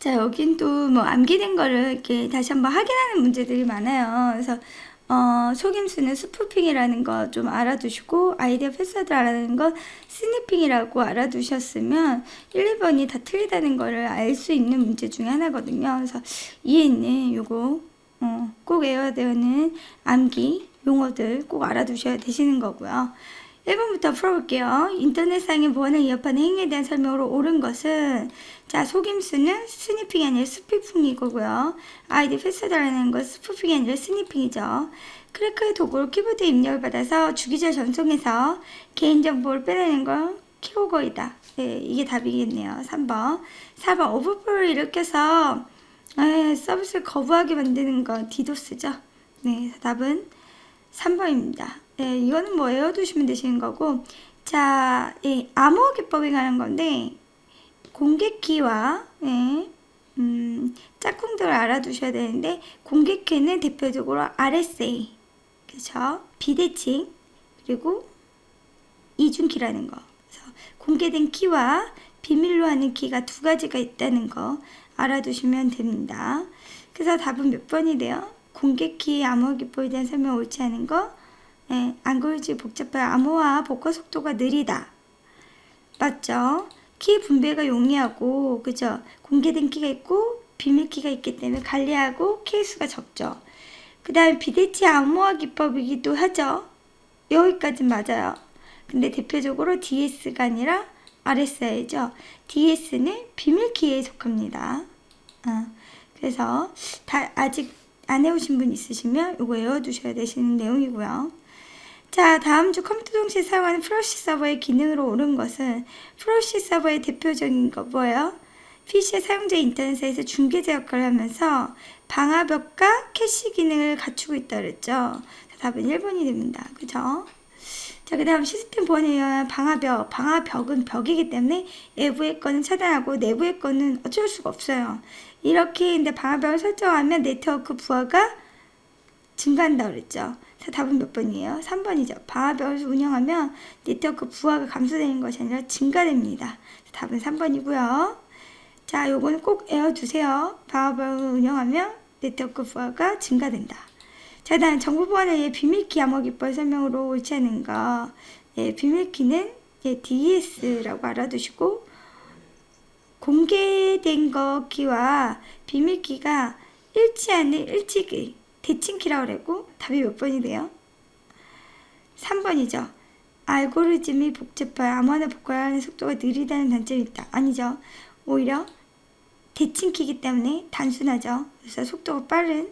자, 여긴 또 뭐 암기된 거를 이렇게 다시 한번 확인하는 문제들이 많아요. 그래서 어, 속임수는 스푸핑이라는 거 좀 알아두시고 아이디어 패스워드라는 거 스니핑이라고 알아두셨으면 1, 2번이 다 틀리다는 거를 알 수 있는 문제 중에 하나거든요. 그래서 이에 있는 요거 어, 꼭 외워야 되는 암기 용어들 꼭 알아두셔야 되시는 거고요. 1번부터 풀어볼게요. 인터넷상의 보안을 위협하는 행위에 대한 설명으로 옳은 것은 자 속임수는 스니핑이 아니라 스피핑이고요. 아이디 패스다라는 건 스푸핑이 아니라 스니핑이죠. 크래커의 도구로 키보드에 입력을 받아서 주기적 전송해서 개인정보를 빼내는 건 키로거이다. 네, 이게 답이겠네요. 3번. 4번 오버풀을 일으켜서 에, 서비스를 거부하게 만드는 건 디도스죠. 네, 답은 3번입니다. 네, 이거는 뭐 외워두시면 되시는 거고, 자, 이 암호 기법에 관한 건데, 공개키와, 예, 음, 짝꿍들을 알아두셔야 되는데, 공개키는 대표적으로 RSA, 그쵸? 비대칭, 그리고 이중키라는 거. 그래서 공개된 키와 비밀로 하는 키가 두 가지가 있다는 거 알아두시면 됩니다. 그래서 답은 몇 번이 돼요? 공개키 암호 기법에 대한 설명 옳지 않은 거, 예, 알고리즘 복잡한 암호화 복화 속도가 느리다. 맞죠? 키 분배가 용이하고, 그죠? 공개된 키가 있고, 비밀 키가 있기 때문에 관리하고 키의 수가 적죠. 그 다음에 비대칭 암호화 기법이기도 하죠. 여기까지 맞아요. 근데 대표적으로 DS가 아니라 RSI죠. DS는 비밀 키에 속합니다. 어, 그래서 다 아직 안 해오신 분 있으시면 이거 외워두셔야 되시는 내용이고요. 자, 다음 주 컴퓨터 동시에 사용하는 프로시 서버의 기능으로 옳은 것은 프로시 서버의 대표적인 거 뭐예요? PC의 사용자 인터넷에서 중개자 역할을 하면서 방화벽과 캐시 기능을 갖추고 있다 그랬죠. 답은 1번이 됩니다. 그죠? 자, 그 다음 시스템 보안에 의한 방화벽. 방화벽은 벽이기 때문에 외부의 거는 차단하고 내부의 거는 어쩔 수가 없어요. 이렇게 근데 방화벽을 설정하면 네트워크 부하가 증가한다 그랬죠. 자, 답은 몇 번이에요? 3번이죠. 방화벽을 운영하면 네트워크 부하가 감소되는 것이 아니라 증가됩니다. 답은 3번이고요. 자, 요거는 꼭 외워두세요. 방화벽을 운영하면 네트워크 부하가 증가된다. 자, 다음 정보 보안을 위해 비밀키 암호 기법 설명으로 옳지 않은 거. 예, 비밀키는 예, DS라고 알아두시고 공개된 거 키와 비밀키가 일치하는 일치기 대칭키라고 그랬고 답이 몇 번이 돼요? 3번이죠. 알고리즘이 복잡한 암호나 복구하는 속도가 느리다는 단점이 있다. 아니죠. 오히려 대칭키이기 때문에 단순하죠. 그래서 속도가 빠른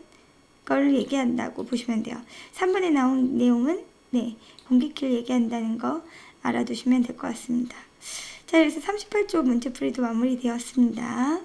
걸 얘기한다고 보시면 돼요. 3번에 나온 내용은 네, 공개키를 얘기한다는 거 알아두시면 될 것 같습니다. 자, 그래서 38조 문제풀이도 마무리되었습니다.